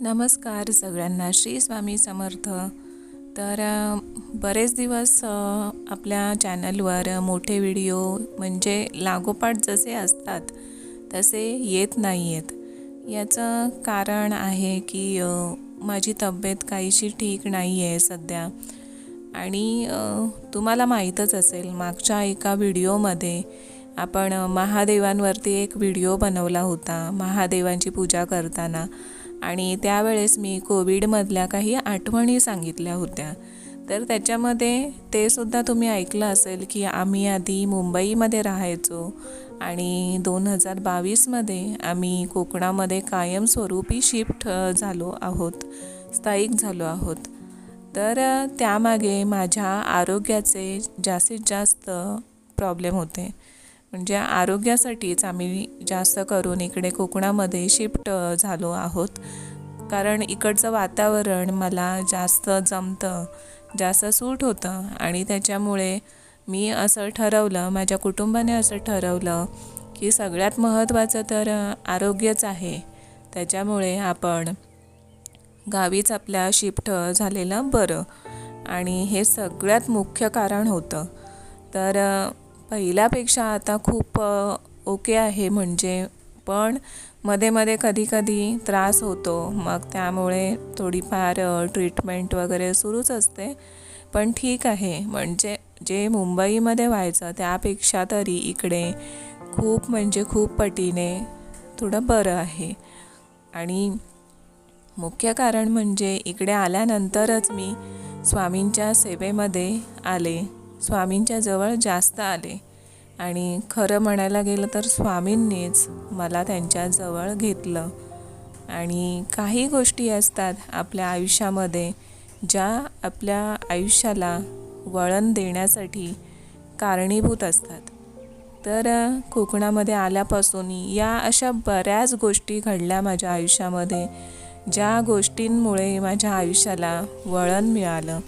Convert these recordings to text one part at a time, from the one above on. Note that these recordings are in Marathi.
नमस्कार सगळ्यांना. श्री स्वामी समर्थ. तर बरेच दिवस आपल्या चॅनलवर मोठे व्हिडिओ म्हणजे लागोपाठ जसे असतात तसे येत नाही आहेत याचं कारण आहे की माझी तब्येत काहीशी ठीक नाही आहे सध्या. आणि तुम्हाला माहीतच असेल मागच्या एका व्हिडिओमध्ये आपण महादेवांवरती एक व्हिडिओ बनवला होता महादेवांची पूजा करताना. आणि त्यावेळेस मी कोविडमधल्या काही आठवणी सांगितल्या होत्या. तर त्याच्यामध्ये ते सुद्धा तुम्ही ऐकलं असेल की आम्ही आधी मुंबईमध्ये राहायचो आणि दोन हजार बावीसमध्ये आम्ही कोकणामध्ये कायमस्वरूपी शिफ्ट झालो आहोत स्थायिक झालो आहोत. तर त्यामागे माझ्या आरोग्याचे जास्तीत जास्त प्रॉब्लेम होते. म्हणजे आरोग्यासाठीच आम्ही जास्त करून इकडे कोकणामध्ये शिफ्ट झालो आहोत. कारण इकडचं वातावरण मला जास्त जमतं जास्त सूट होतं आणि त्याच्यामुळे मी असं ठरवलं माझ्या कुटुंबाने असं ठरवलं की सगळ्यात महत्त्वाचं तर आरोग्यच आहे. त्याच्यामुळे आपण गावीच आपल्या शिफ्ट झालेलं बरं. आणि हे सगळ्यात मुख्य कारण होतं. तर पहिल्यापेक्षा आता खूप ओके आहे म्हणजे. पण मध्ये मध्ये कधी कधी त्रास होतो. मग त्यामुळे थोडीफार ट्रीटमेंट वगैरे सुरूच असते. पण ठीक आहे. म्हणजे जे मुंबईमध्ये व्हायचं त्यापेक्षा तरी इकडे खूप म्हणजे खूप पटीने थोडं बरं आहे. आणि मुख्य कारण म्हणजे इकडे आल्यानंतरच मी स्वामींच्या सेवेमध्ये आले. स्वामींच्या जवळ जास्त आले. आणि खरं म्हणायला गेलं तर स्वामींनीच मला त्यांच्याजवळ घेतलं. आणि काही गोष्टी असतात आपल्या आयुष्यामध्ये ज्या आपल्या आयुष्याला वळण देण्यासाठी कारणीभूत असतात. तर कोकणामध्ये आल्यापासून या अशा बऱ्याच गोष्टी घडल्या माझ्या आयुष्यामध्ये ज्या गोष्टींमुळे माझ्या आयुष्याला वळण मिळालं.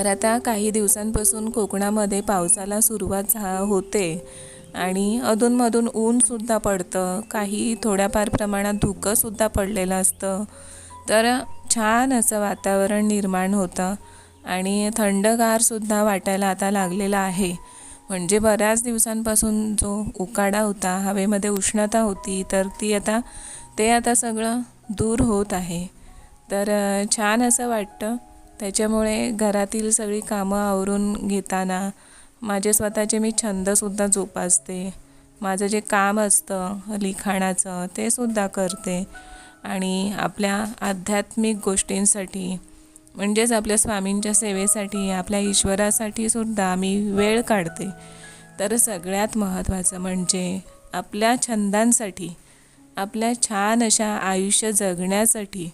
तर आता काही दिवसांपासून कोकणामध्ये पावसाला सुरुवात झा होते. आणि अधूनमधून ऊनसुद्धा पडतं. काही थोड्याफार प्रमाणात धुकंसुद्धा पडलेलं असतं. तर छान असं वातावरण निर्माण होतं. आणि थंडगारसुद्धा वाटायला आता लागलेला आहे. म्हणजे बऱ्याच दिवसांपासून जो उकाडा होता हवेमध्ये उष्णता होती तर ती आता ते आता सगळं दूर होत आहे. तर छान असं वाटतं. त्याच्यामुळे घरातील सगळी कामं आवरून घेताना माझे स्वतःचे मी छंदसुद्धा जोपासते. माझं जे काम असतं लिखाणाचं ते सुद्धा करते. आणि आपल्या आध्यात्मिक गोष्टींसाठी म्हणजेच आपल्या स्वामींच्या सेवेसाठी आपल्या ईश्वरासाठी सुद्धा मी वेळ काढते. तर सगळ्यात महत्त्वाचं म्हणजे आपल्या छंदांसाठी आपल्या छान अशा आयुष्य जगण्यासाठी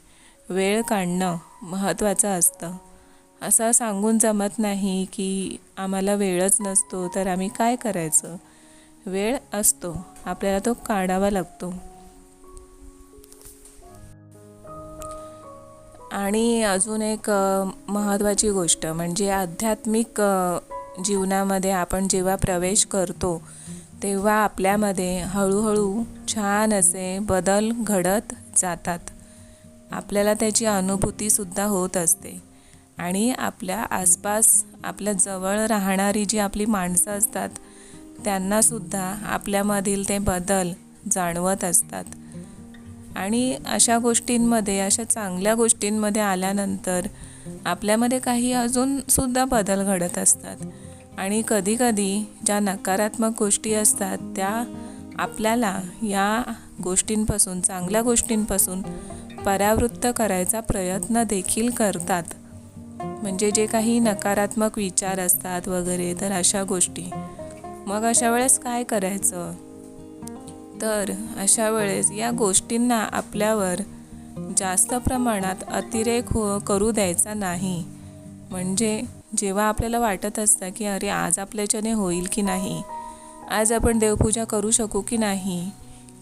वेळ काढणं. महत्त्वाचं असतं. असं सांगून जमत नाही की आम्हाला वेळच नसतो तर आम्ही काय करायचं? वेळ असतो. आपल्याला तो काढावा लागतो. आणि अजून एक महत्त्वाची गोष्ट म्हणजे आध्यात्मिक जीवनामध्ये आपण जेव्हा प्रवेश करतो तेव्हा आपल्यामध्ये हळूहळू छान असे बदल घडत जातात. आपल्याला त्याची अनुभूतीसुद्धा होत असते. आणि आपल्या आसपास आपल्या जवळ राहणारी जी आपली माणसं असतात त्यांनासुद्धा आपल्यामधील ते बदल जाणवत असतात. आणि अशा गोष्टींमध्ये अशा चांगल्या गोष्टींमध्ये आल्यानंतर आपल्यामध्ये काही अजूनसुद्धा बदल घडत असतात. आणि कधीकधी ज्या नकारात्मक गोष्टी असतात त्या आपल्याला या गोष्टींपासून चांगल्या गोष्टींपासून परावृत्त करायचा प्रयत्न देखील करतात. म्हणजे जे काही नकारात्मक विचार असतात वगैरे तर अशा गोष्टी. मग अशा वेळेस काय करायचं? तर अशा वेळेस या गोष्टींना आपल्यावर जास्त प्रमाणात अतिरेक हो करू द्यायचा नाही. म्हणजे जेव्हा आपल्याला वाटत असतं की अरे आज आपल्याच्याने होईल की नाही? आज आपण देवपूजा करू शकू की नाही?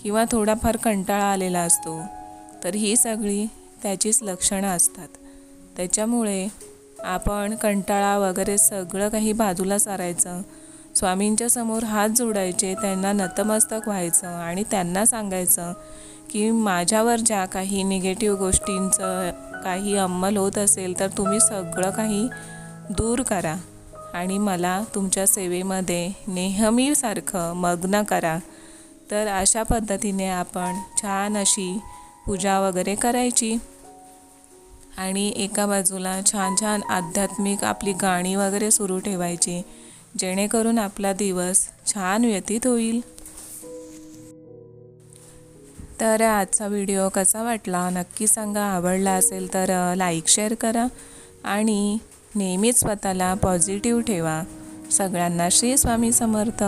किंवा थोडाफार कंटाळा आलेला असतो. तर ही सगळी त्याचीच लक्षणं असतात. त्याच्यामुळे आपण कंटाळा वगैरे सगळं काही बाजूला सारायचं. स्वामींच्या समोर हात जोडायचे त्यांना नतमस्तक व्हायचं आणि त्यांना सांगायचं की माझ्यावर ज्या काही निगेटिव्ह गोष्टींचं काही अंमल होत असेल तर तुम्ही सगळं काही दूर करा आणि मला तुमच्या सेवेमध्ये नेहमीसारखं मग्न करा. तर अशा पद्धतीने आपण छान अशी पूजा वगैरे करायची. आणि एका बाजूला छान छान आध्यात्मिक आपली गाणी वगैरे सुरू ठेवायची जेणेकरून आपला दिवस छान व्यतीत होईल. तर आजचा व्हिडिओ कसा वाटला? नक्की सांगा. आवडला असेल तर लाईक शेअर करा आणि नेहमीच स्वतःला पॉझिटिव्ह ठेवा. सगळ्यांना श्री स्वामी समर्थ.